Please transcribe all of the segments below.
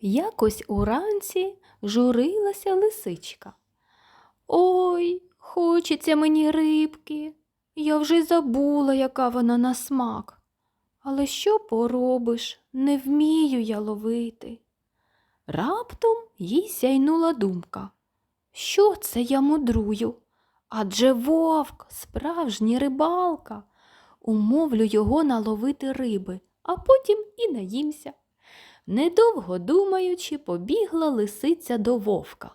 Якось уранці журилася лисичка. Ой, хочеться мені рибки. Я вже забула, яка вона на смак. Але що поробиш, не вмію я ловити. Раптом їй сяйнула думка. Що це я мудрую? Адже вовк, справжній рибалка. Умовлю його наловити риби, а потім і наїмся. Недовго думаючи, побігла лисиця до вовка.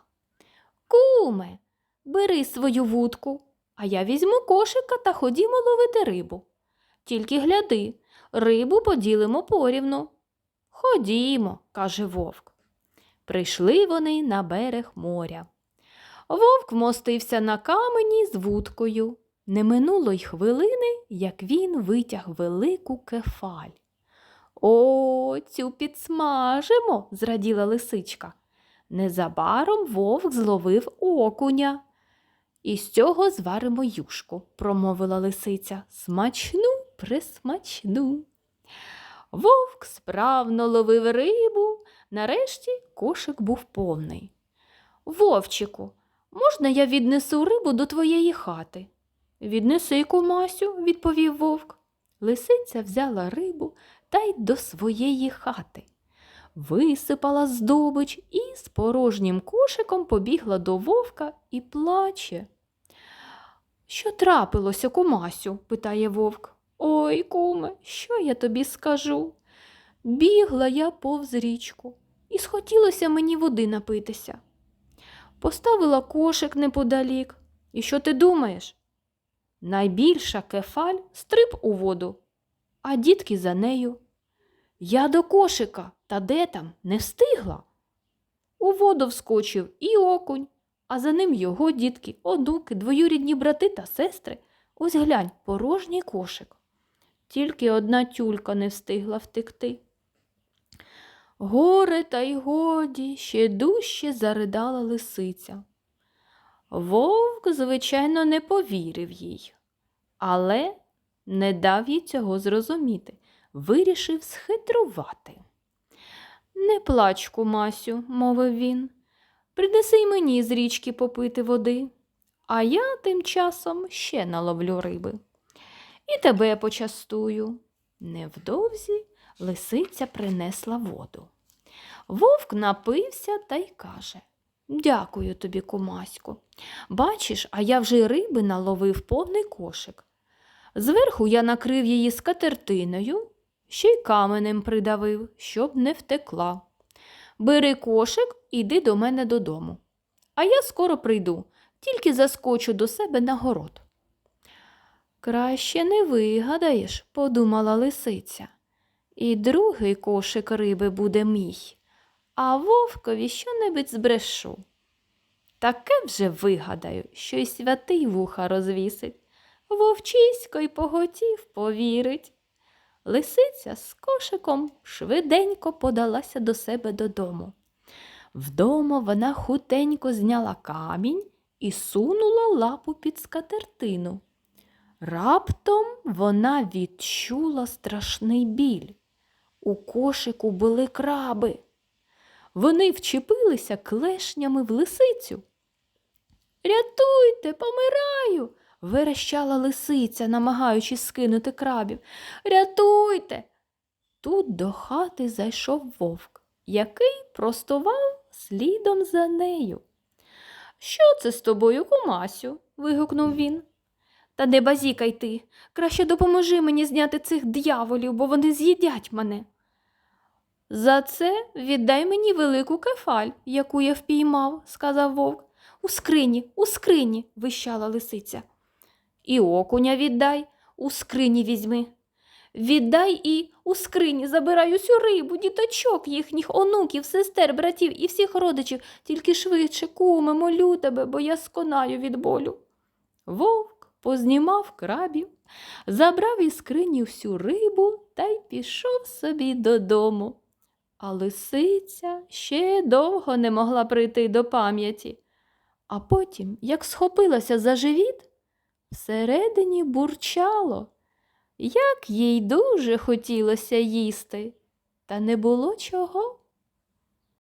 Куме, бери свою вудку, а я візьму кошика та ходімо ловити рибу. Тільки гляди, рибу поділимо порівну. Ходімо, каже вовк. Прийшли вони на берег моря. Вовк вмостився на камені з вудкою. Не минуло й хвилини, як він витяг велику кефаль. О, цю підсмажимо, зраділа лисичка. Незабаром вовк зловив окуня. І з цього зваримо юшку, промовила лисиця. Смачну, присмачну. Вовк справно ловив рибу, нарешті кошик був повний. Вовчику, можна я віднесу рибу до твоєї хати? Віднеси, кумасю, відповів вовк. Лисиця взяла рибу та й до своєї хати. Висипала здобич і з порожнім кошиком побігла до вовка і плаче. Що трапилося, кумасю? питає вовк. Ой, куме, що я тобі скажу? Бігла я повз річку, і схотілося мені води напитися. Поставила кошик неподалік. І що ти думаєш? Найбільша кефаль стриб у воду, а дітки за нею. Я до кошика, та де там, не встигла. У воду вскочив і окунь, а за ним його дітки, онуки, двоюрідні брати та сестри. Ось глянь, порожній кошик. Тільки одна тюлька не встигла втекти. Горе та й годі ще дужче заридала лисиця. Вовк, звичайно, не повірив їй, але не дав їй цього зрозуміти, вирішив схитрувати. Не плач, кумасю, мовив він, принеси й мені з річки попити води, а я тим часом ще наловлю риби. І тебе почастую. Невдовзі лисиця принесла воду. Вовк напився та й каже Дякую тобі, кумасько. Бачиш, а я вже й риби наловив повний кошик. Зверху я накрив її скатертиною, ще й каменем придавив, щоб не втекла. Бери кошик і йди до мене додому. А я скоро прийду, тільки заскочу до себе на город. Краще не вигадаєш, подумала лисиця. І другий кошик риби буде мій, а вовкові що-небудь збрешу. Таке вже вигадаю, що й святий вуха розвісить. Вовчисько й поготів повірить. Лисиця з кошиком швиденько подалася до себе додому. Вдома вона хутенько зняла камінь і сунула лапу під скатертину. Раптом вона відчула страшний біль. У кошику були краби. Вони вчепилися клешнями в лисицю. Рятуйте, помираю. Верещала лисиця, намагаючись скинути крабів. Рятуйте. Тут до хати зайшов вовк, який простував слідом за нею. Що це з тобою, кумасю? вигукнув він. Та не базікай ти. Краще допоможи мені зняти цих д'яволів, бо вони з'їдять мене. За це віддай мені велику кефаль, яку я впіймав, сказав вовк. У скрині, у скрині, вищала лисиця. І окуня віддай, у скрині візьми. Віддай і у скрині забирай усю рибу, діточок їхніх, онуків, сестер, братів і всіх родичів, тільки швидше, куме, молю тебе, бо я сконаю від болю. Вовк познімав крабів, забрав із скрині всю рибу та й пішов собі додому. А лисиця ще довго не могла прийти до пам'яті. А потім, як схопилася за живіт, всередині бурчало, як їй дуже хотілося їсти, та не було чого.